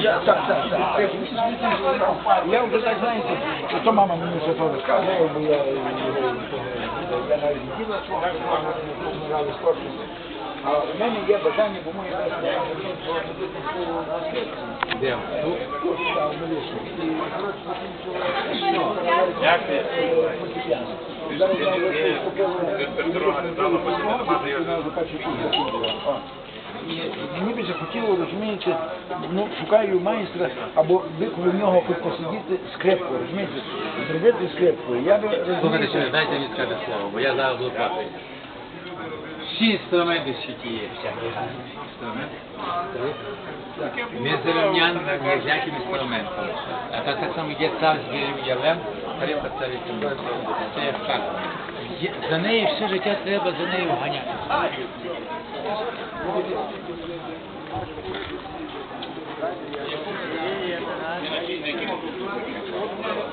Я, так, так, так. Я вже так знаєте, що то мама мені вже то розказувала, бо я його я навіть не діла свого грали спорту. А в мене є бажання, бо моє Де? Як ти? Мені би захотіло, розумієте, ну, шукаю майстра, або коло нього хоч посидіти скрипку, розумієте, зробити скрипку. Я би, Слухайте, розумієте, ще дайте мені сказати слово, бо я зараз лопатою всі інструменти в світі є, всякі інструменти. Ми зрівняні всяким інструментом. А так само є цар з білим ялем, треба. Це як так. За неї все життя треба за нею ганяти. Thank you.